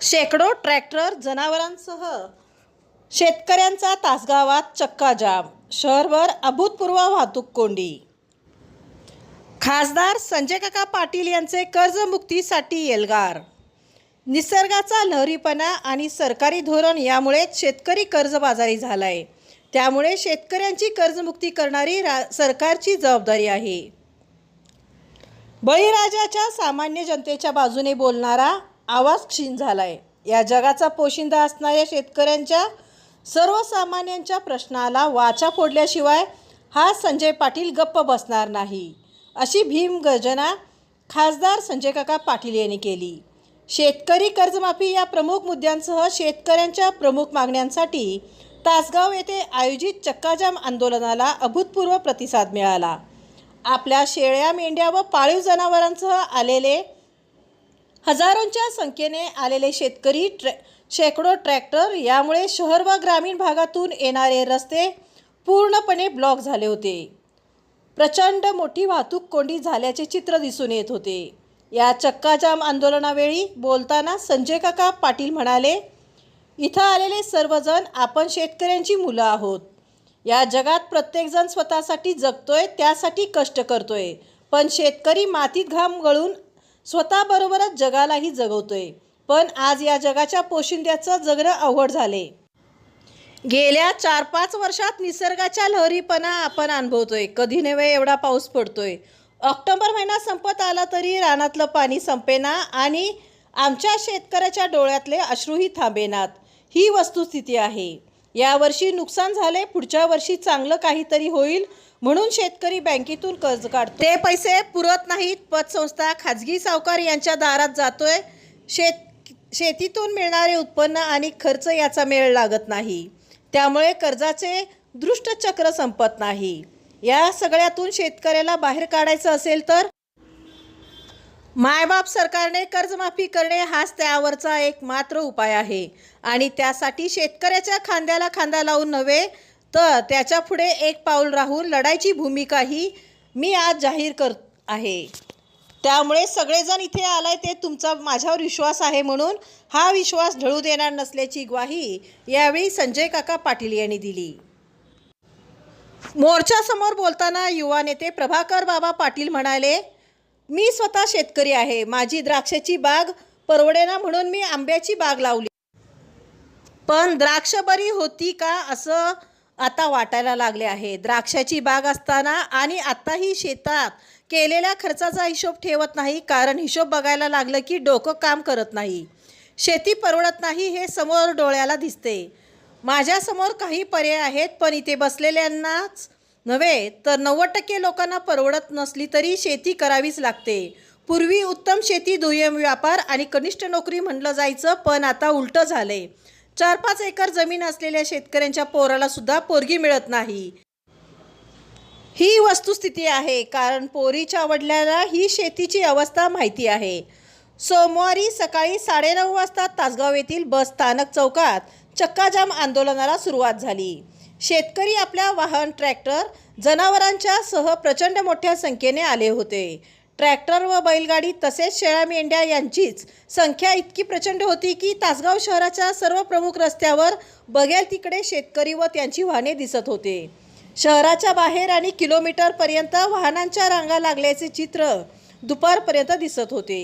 शेकडो ट्रॅक्टर जनावरांसह शेतकऱ्यांचा तासगावात चक्काजाम. शहरभर अभूतपूर्व वाहतूक कोंडी. खासदार संजय काका पाटील यांचे कर्जमुक्तीसाठी एल्गार. निसर्गाचा लहरीपणा आणि सरकारी धोरण यामुळेच शेतकरी कर्जबाजारी झाला आहे त्यामुळे शेतकऱ्यांची कर्जमुक्ती करणारी रा सरकारची जबाबदारी आहे. बळीराजाच्या सामान्य जनतेच्या बाजूने बोलणारा आवाज क्षीण झालाय. या जगाचा पोशिंदा असणाऱ्या शेतकऱ्यांच्या सर्वसामान्यांच्या प्रश्नाला वाचा फोडल्याशिवाय हा संजय पाटील गप्प बसणार नाही अशी भीम गर्जना खासदार संजय काका पाटील यांनी केली. शेतकरी कर्जमाफी या प्रमुख मुद्द्यांसह शेतकऱ्यांच्या प्रमुख मागण्यांसाठी तासगाव येथे आयोजित चक्काजाम आंदोलनाला अभूतपूर्व प्रतिसाद मिळाला. आपल्या शेळ्या मेंढ्या व पाळीव जनावरांसह आलेले हजारोंच्या संख्येने आलेले शेतकरी ट्रॅ शेकडो ट्रॅक्टर यामुळे शहर व ग्रामीण भागातून येणारे रस्ते पूर्णपणे ब्लॉक झाले होते. प्रचंड मोठी वाहतूक कोंडी झाल्याचे चित्र दिसून येत होते. या चक्काजाम आंदोलनावेळी बोलताना संजय काका पाटील म्हणाले इथं आलेले सर्वजण आपण शेतकऱ्यांची मुलं आहोत. या जगात प्रत्येकजण स्वतःसाठी जगतोय त्यासाठी कष्ट करतोय. पण शेतकरी मातीत घाम गळून स्वतःबरोबरच जगालाही जगवतोय. पण आज या जगाच्या पोशिंद्याचं जगणं अवघड झाले. गेल्या चार पाच वर्षात निसर्गाच्या लहरीपणा आपण अनुभवतोय. कधी नव्हे एवढा पाऊस पडतोय. ऑक्टोबर महिना संपत आला तरी रानातलं पाणी संपेना आणि आमच्या शेतकऱ्याच्या डोळ्यातले अश्रूही थांबेनात. ही वस्तुस्थिती आहे. यावर्षी नुकसान झाले पुढच्या वर्षी चांगलं काहीतरी होईल म्हणून शेतकरी बँकेतून कर्ज काढतो. ते पैसे पुरत नाहीत पतसंस्था खाजगी सावकार यांच्या दारात जातोय. शेत शेतीतून मिळणारे उत्पन्न आणि खर्च याचा मेळ लागत नाही. त्यामुळे कर्जाचे दृष्टचक्र संपत नाही. या सगळ्यातून शेतकऱ्याला बाहेर काढायचं असेल तर मायबाप सरकारने कर्जमाफी करणे हाच त्यावरचा एक मात्र उपाय आहे. आणि त्यासाठी शेतकऱ्याच्या खांद्याला खांदा लावून नव्हे तर त्याच्या पुढे एक पाऊल राहून लढायची भूमिकाही मी आज जाहीर कर आहे. त्यामुळे सगळेजण इथे आलाय ते तुमचा माझ्यावर विश्वास आहे म्हणून हा विश्वास ढळू देणार नसल्याची ग्वाही यावेळी संजय काका पाटील यांनी दिली. मोर्चासमोर बोलताना युवा नेते प्रभाकर बाबा पाटील म्हणाले मी स्वतः शेतकरी आहे. माझी द्राक्षाची बाग परवडेना म्हणून मी आंब्याची बाग लावली. पण द्राक्ष बरी होती का असं आता वाटायला लागले आहे. द्राक्षाची बाग असताना आणि आत्ताही शेतात केलेल्या खर्चाचा हिशोब ठेवत नाही कारण हिशोब बघायला लागलं की डोकं काम करत नाही. शेती परवडत नाही हे समोर डोळ्याला दिसते. माझ्यासमोर काही पर्याय आहेत पण इथे बसलेल्यांनाच नव्हे तर नव्वद टक्के लोकांना परवडत नसली तरी शेती करावीच लागते. पूर्वी उत्तम शेती दुय्यम व्यापार आणि कनिष्ठ नोकरी म्हणलं जायचं पण आता उलटं झालंय. चार पाच एकर जमीन असलेल्या शेतकऱ्यांच्या पोराला सुद्धा पोरगी मिळत नाही. ही वस्तुस्थिती आहे कारण पोरीच्या वडिलांना ही शेतीची अवस्था माहिती आहे. सोमवारी सकाळी साडेनऊ वाजता तासगाव येथील बस स्थानक चौकात चक्काजाम आंदोलनाला सुरुवात झाली. शेतकरी आपल्या वाहन ट्रॅक्टर जनावरांच्या सह प्रचंड मोठ्या संख्येने आले होते. ट्रॅक्टर व बैलगाडी तसेच शेळ्या मेंढ्या यांचीच संख्या इतकी प्रचंड होती की तासगाव शहराच्या सर्व प्रमुख रस्त्यावर बघेल तिकडे शेतकरी व त्यांची वाहने दिसत होते. शहराच्या बाहेर आणि किलोमीटरपर्यंत वाहनांच्या रांगा लागल्याचे चित्र दुपारपर्यंत दिसत होते.